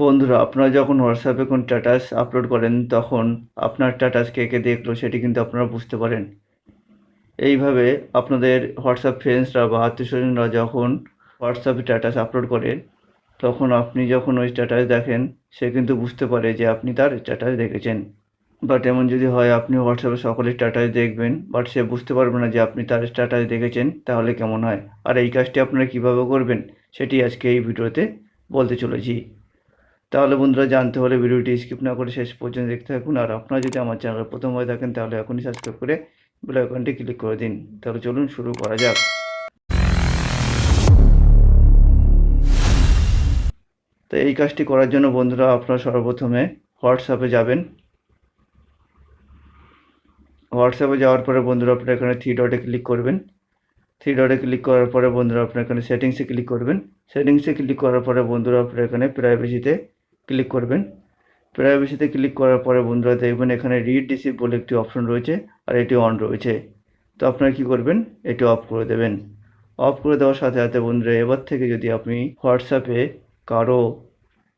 বন্ধুরা, আপনারা যখন হোয়াটসঅ্যাপে কোন স্ট্যাটাস আপলোড করেন, তখন আপনার স্ট্যাটাস কে কে দেখল সেটি কিন্তু আপনারা বুঝতে পারেন। এইভাবে আপনাদের হোয়াটসঅ্যাপ ফ্রেন্ডসরা বা আত্মীয় স্বজনরা যখন হোয়াটসঅ্যাপে স্ট্যাটাস আপলোড করে, তখন আপনি যখন ওই স্ট্যাটাস দেখেন, সে কিন্তু বুঝতে পারে যে আপনি তার স্ট্যাটাস দেখেছেন। বাট এমন যদি হয়, আপনি হোয়াটসঅ্যাপে সকলের স্ট্যাটাস দেখবেন বাট সে বুঝতে পারবে না যে আপনি তার স্ট্যাটাস দেখেছেন, তাহলে কেমন হয়? আর এই কাজটি আপনারা কীভাবে করবেন, সেটি আজকে এই ভিডিওতে বলতে চলেছি। তাহলে বন্ধুরা জানতে হলে ভিডিওটি স্কিপ না করে শেষ পর্যন্ত দেখতে থাকুন। আর আপনারা যদি আমার চ্যানেলে প্রথম হয়ে থাকেন, তাহলে এখনই সাবস্ক্রাইব করে বেল আইকনটি ক্লিক করে দিন। তাহলে চলুন শুরু করা যাক। তো এই কাজটি করার জন্য বন্ধুরা আপনারা সর্বপ্রথমে হোয়াটসঅ্যাপে যাবেন। হোয়াটসঅ্যাপে যাওয়ার পরে বন্ধুরা আপনারা এখানে থ্রি ডটে ক্লিক করবেন। থ্রি ডটে ক্লিক করার পরে বন্ধুরা আপনারা এখানে সেটিংসে ক্লিক করবেন। সেটিংসে ক্লিক করার পরে বন্ধুরা আপনারা এখানে প্রাইভেসিতে ক্লিক করবেন। প্রাইভেসিতে ক্লিক করার পরে বন্ধুরা দেখবেন এখানে রিড রিসিভ বলে একটি অপশন রয়েছে আর এটি অন রয়েছে। তো আপনারা কি করবেন? এটি অফ করে দেবেন। অফ করে দেওয়ার সাথে সাথে বন্ধুরা এবার থেকে যদি আপনি হোয়াটসঅ্যাপে কারও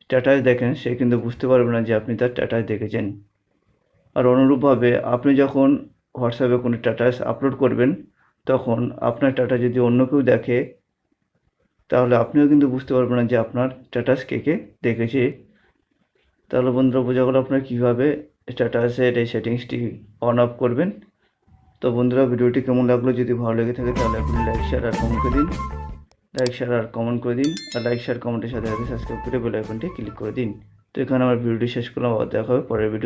স্ট্যাটাস দেখেন, সে কিন্তু বুঝতে পারবে না যে আপনি তার স্ট্যাটাস দেখেছেন। আর অনুরূপভাবে আপনি যখন হোয়াটসঅ্যাপে কোনো স্ট্যাটাস আপলোড করবেন, তখন আপনার স্ট্যাটাস যদি অন্য কেউ দেখে, তাহলে আপনিও কিন্তু বুঝতে পারবেন না যে আপনার স্ট্যাটাস কে কে দেখেছে। তাহলে বন্ধুরা বোঝা গেল আপনার কীভাবে স্ট্যাটাসের এই সেটিংসটি অন অফ করবেন। তো বন্ধুরা ভিডিওটি কেমন লাগল যদি ভালো লেগে থাকে তাহলে আপনি লাইক শেয়ার আর কমেন্ট করে দিন। লাইক শেয়ার আর কমেন্ট করে দিন আর লাইক শেয়ার কমেন্টের সাথে সাথে সাবস্ক্রাইব করে বেল আইকনটি ক্লিক করে দিন। তো এখানে আমার ভিডিওটি শেষ করলাম, আবার দেখা হবে পরের ভিডিও